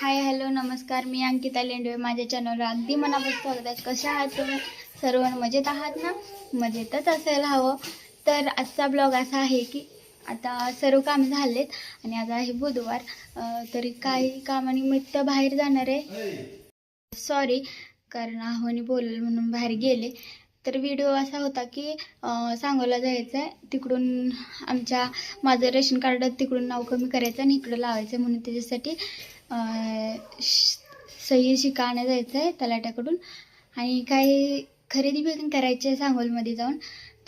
Hi hello नमस्कार. मी अंकिता लेंडवे. माझ्या चॅनलवर अगदी मनापासून स्वागत आहे. कशा आहात तुम्ही? सर्व मजेत आहात ना? मजेतच असायला हवं. तर आजचा ब्लॉग असा आहे की आता सर्व काम झालेत आणि आज आहे बुधवार. तरी काही कामानिमित्त बाहेर जाणार आहे. सॉरी कारण आहोनी बोलल म्हणून बाहेर गेले. तर व्हिडिओ असा होता की सांगोला जायचं आहे तिकडून आमच्या माझं रेशन कार्ड तिकडून नाव कमी करायचं आणि इकडं लावायचं म्हणून त्याच्यासाठी अं, श- सही शिका जायचं आहे तलाट्याकडून. आणि काही खरेदी पण करायची आहे सांगोलमध्ये जाऊन.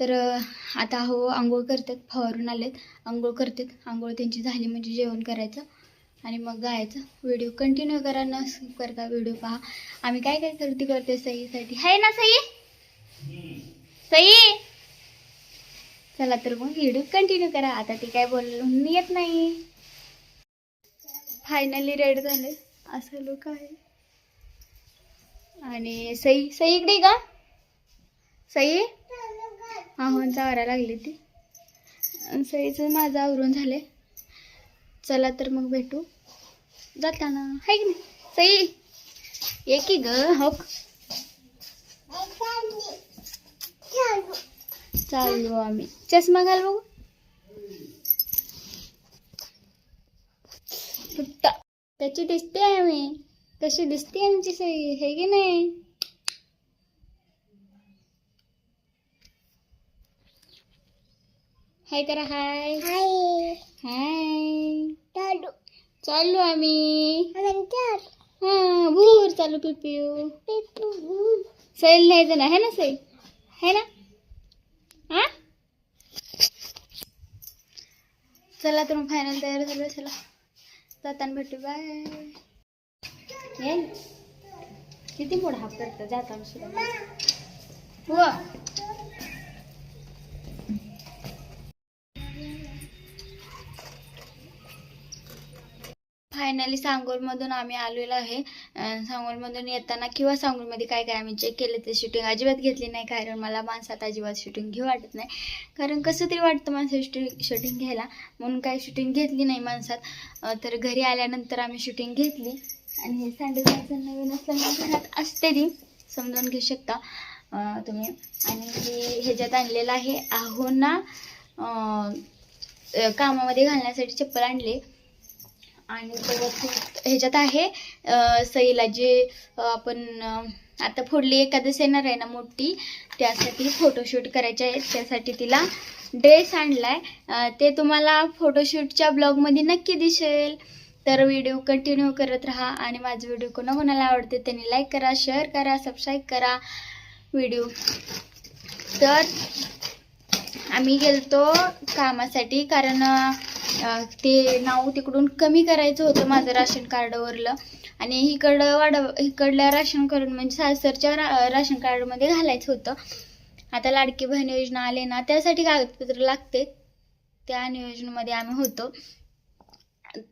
तर आता हो आंघोळ करतात फवारून आलेत. आंघोळ करतात. आंघोळ त्यांची झाली म्हणजे जेवण करायचं. आणि मग जायचं व्हिडिओ कंटिन्यू करा न स्किप करता व्हिडिओ पहा. आम्ही काय काय खरेदी करते सईसाठी? आहे ना सई? सई? चला तर मग व्हिडिओ कंटिन्यू करा. आता ते काय बोलून येत नाही. फायनली रेड झाले. असं लोक आहे. आणि सई सई इकडे का? सई? आव्हान चावरा लागली ती. आणि सईचं माझं आवरून झाले चला तर मग भेटू. जाताना. हाय की नाही? सई ये की ग हो चालू आम्ही. चष्मा घाल बघू. त्याची दिसते आम्ही कशी दिसते आमची सई हे की नाही? हाय करा हाय हाय चाललो आम्ही. हा भूर चालू पिपिऊ सैल न्यायचं ना है ना सैल? है ना? हा? चला तर मग फायनल तयार झालं चला. जाताना भेटू बाय. ये. किती मोठा हाफ करतं? जाताना सुद्धा हो. फायनली सांगोलमधून आम्ही आलेलो आहे. सांगोलमधून येताना किंवा सांगोलमध्ये काय काय आम्ही चेक केलं ते शूटिंग अजिबात घेतली नाही कारण मला माणसात अजिबात शूटिंग घेऊ वाटत नाही. कारण कसं तरी वाटतं माणसं शूटिंग शूटिंग घ्यायला. म्हणून काही शूटिंग घेतली नाही माणसात. तर घरी आल्यानंतर आम्ही शूटिंग घेतली. आणि हे सँडल नवीन असल्यामुळे घरात असते ती. समजून घेऊ शकता. तुम्ही. आणि हे ह्याच्यात आणलेलं आहे. आहोना कामामध्ये घालण्यासाठी चप्पल आणले. आणि त्याच्यात ह्याच्यात आहे सईला जे आपण आता पुढली एकादश येणार आहे ना मोठी त्यासाठी फोटोशूट करायचे आहे त्यासाठी तिला ड्रेस आणलाय. ते तुम्हाला फोटोशूटच्या ब्लॉगमध्ये नक्की दिसेल. तर व्हिडिओ कंटिन्यू करत राहा आणि माझं व्हिडिओ कोणा कोणाला आवडते त्यांनी लाईक करा शेअर करा सबस्क्राईब करा व्हिडिओ तर आम्ही गेलतो कामासाठी कारण ते नाव तिकडून कमी करायचं होतं माझं राशन कार्डवरलं. आणि इकडं वाढव इकडल्या राशन कार्ड म्हणजे सासरच्या रा राशन कार्डमध्ये घालायचं होतं. आता लाडकी बहीण योजना आले ना त्यासाठी कागदपत्र लागते. त्या नियोजनामध्ये आम्ही होतो.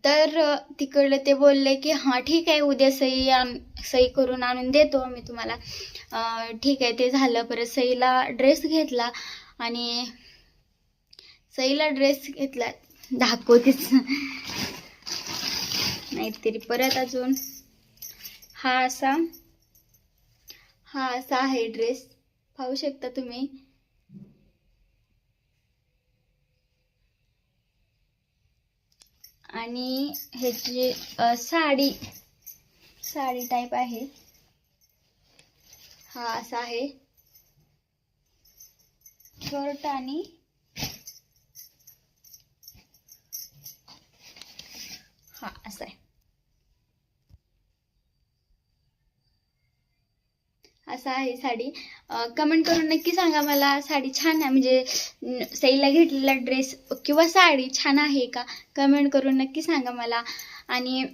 तर तिकडले ते बोलले की हां ठीक आहे उद्या सही आण सही करून आणून देतो आम्ही तुम्हाला. ठीक आहे ते झालं. परत सईला ड्रेस घेतला आणि सईला ड्रेस घेतला दाखवतेच. नाहीतरी परत अजून. हा असा. हा असा आहे ड्रेस पाहू शकता तुम्ही. आणि ह्याची साडी. साडी टाईप आहे. हा असा आहे. शर्ट आणि हा असं आहे. असं आहे साडी. कमेंट करून नक्की सांगा मला साडी छान आहे. म्हणजे सईला घेतलेला ड्रेस किंवा साडी छान आहे का? कमेंट करून नक्की सांगा मला. आणि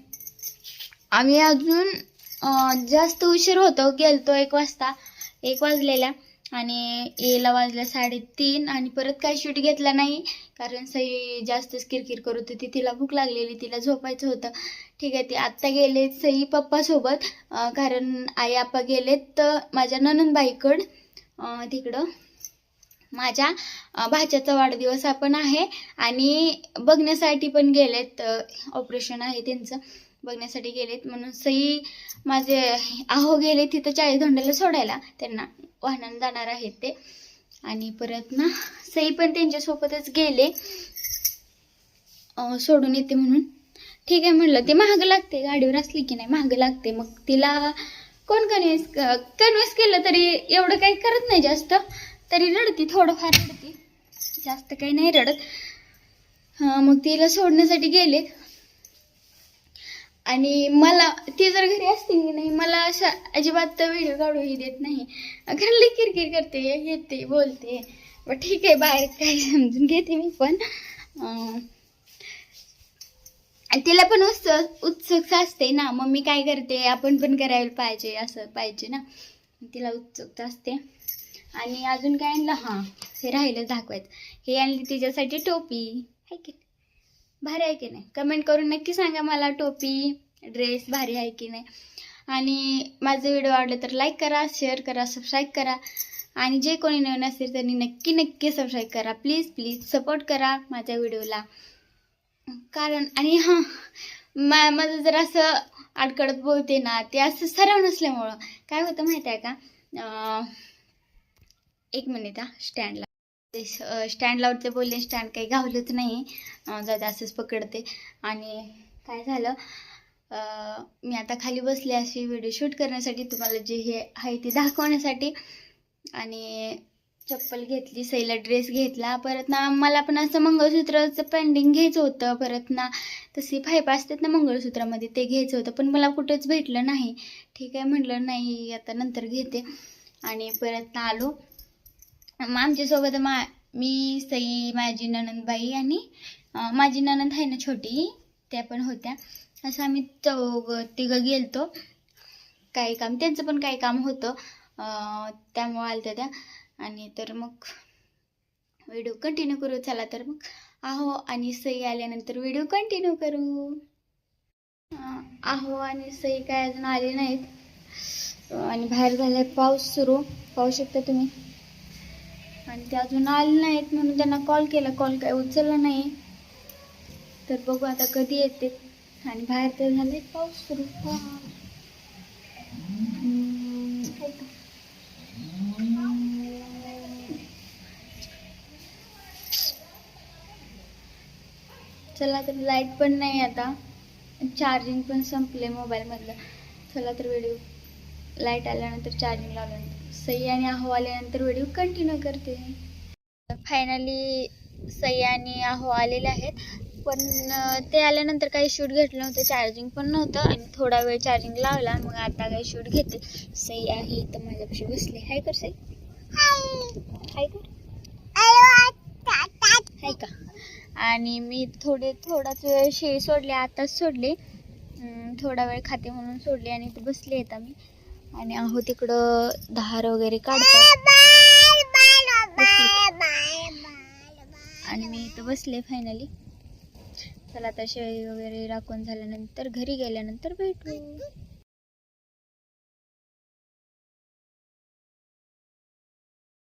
आम्ही अजून जास्त उशीर होतो गेलतो एक वाजता एक वाजलेल्या. आणि एला वाजल्या साडेतीन आणि परत काय शूट घेतला नाही. कारण सई जास्तच किरकिर करत होती. तिला भूक लागलेली तिला झोपायचं होतं. ठीक आहे ती आत्ता गेले सई पप्पासोबत कारण आई आप्पा गेलेत तर माझ्या ननंदबाईकड तिकडं. माझ्या भाच्याचा वाढदिवस पण आहे. आणि बघण्यासाठी पण गेलेत ऑपरेशन आहे त्यांचं. बघण्यासाठी गेलेत. म्हणून सई माझे आहो गेले तिथं चाळीस धोंड्याला सोडायला. त्यांना वाहनानं जाणार आहेत ते. आणि परत ना सई पण त्यांच्यासोबतच गेले. सोडून येते म्हणून. ठीक आहे म्हणलं ते महाग लागते. गाडीवर असली की नाही महाग लागते. मग तिला कोण कन्व्हिन्स कन्व्हिन्स केलं तरी एवढं काही करत नाही जास्त. तरी रडती थोडंफार रडती. जास्त काही नाही रडत. मग तिला सोडण्यासाठी गेले. आणि मला ती जर घरी असते की नाही मला अशा अजिबात व्हिडिओ काढूही देत नाही. घरली किरकिर करते येते बोलते. बट ठीक आहे बाहेर काही समजून घेते मी पण. तिला पण उत्सुक उत्सुकता असते ना. मम्मी काय करते आपण पण करायला पाहिजे असं पाहिजे ना. तिला उत्सुकता असते. आणि अजून काय आणलं? हां हे राहिलं दाखवायचं. हे आणली तिच्यासाठी टोपी. आहे की. भारी आहे की नाही? कमेंट करून नक्की सांगा मला टोपी ड्रेस भारी आहे की नाही. आणि माझं व्हिडिओ आवडले तर लाईक करा शेअर करा सबस्क्राईब करा. आणि जे कोणी नवीन असेल त्यांनी नक्की नक्की सबस्क्राईब करा. प्लीज प्लीज सपोर्ट करा माझ्या व्हिडिओला कारण आणि हां मा माझं जर असं अडकडत बोलते ना ते असं सराव नसल्यामुळं. काय होतं माहिती आहे का? एक मिनिट हा स्टँडला ते स्टँड लावते बोलले स्टँड काही गावलंच नाही. अं, असंच पकडते. आणि काय झालं? मी आता खाली बसले अशी व्हिडिओ शूट करण्यासाठी तुम्हाला जे हे आहे ते दाखवण्यासाठी. आणि चप्पल घेतली सईला ड्रेस घेतला. परत ना मला पण असं मंगळसूत्राचं पेंडिंग घ्यायचं होतं. परत ना तशी फायप असतात ना मंगळसूत्रामध्ये ते घ्यायचं होतं. पण मला कुठंच भेटलं नाही. ठीक आहे म्हटलं नाही आता नंतर घेते. आणि परत ना आलो. आमच्यासोबत मा मी सई माझी ननंदबाई आणि माझी ननंद आहे ना छोटी त्या पण होत्या. असं आम्ही चौघं तिघं गेलतो. काही काम त्यांचं पण काही काम होतं. त्यामुळं त्यामुळे आलत्या त्या. आणि तर मग व्हिडिओ कंटिन्यू करू चला तर मग. आहो आणि सई आल्यानंतर व्हिडिओ कंटिन्यू करू. आहो आणि सई काय अजून आले नाहीत. आणि बाहेर झालाय पाऊस सुरू. पाहू शकता तुम्ही. आणि ते अजून आले नाहीत म्हणून त्यांना कॉल केला. कॉल काय उचलला नाही. तर बघू आता कधी येते. आणि बाहेर तर झाले पाऊस सुरू. चला तर लाइट पण नाही आता. चार्जिंग पण संपले मोबाईलमधलं चला तर व्हिडिओ लाइट आल्यानंतर चार्जिंग लावल्यानंतर. सई आणि अहो आल्यानंतर व्हिडिओ कंटिन्यू करते. फायनली सई आणि अहो आलेले आहेत. पण ते आल्यानंतर काही शूट घेतलं नव्हतं चार्जिंग पण नव्हतं आणि थोडा वेळ चार्जिंग लावला मग आता काही शूट घेते. सई आहे तर माझ्यापाशी बसले. हाय कर सई. हाय कर. हाय का? आणि मी थोडे थोडाच वेळ शेळी सोडले आताच सोडले. थोडा वेळ खाते म्हणून सोडले आणि ते बसले आहेत आम्ही. आणि आहो तिकडं धार वगैरे काढतात. आणि मी इथं बसले फायनली चला आता शेळी वगैरे राखून झाल्यानंतर घरी गेल्यानंतर भेटू.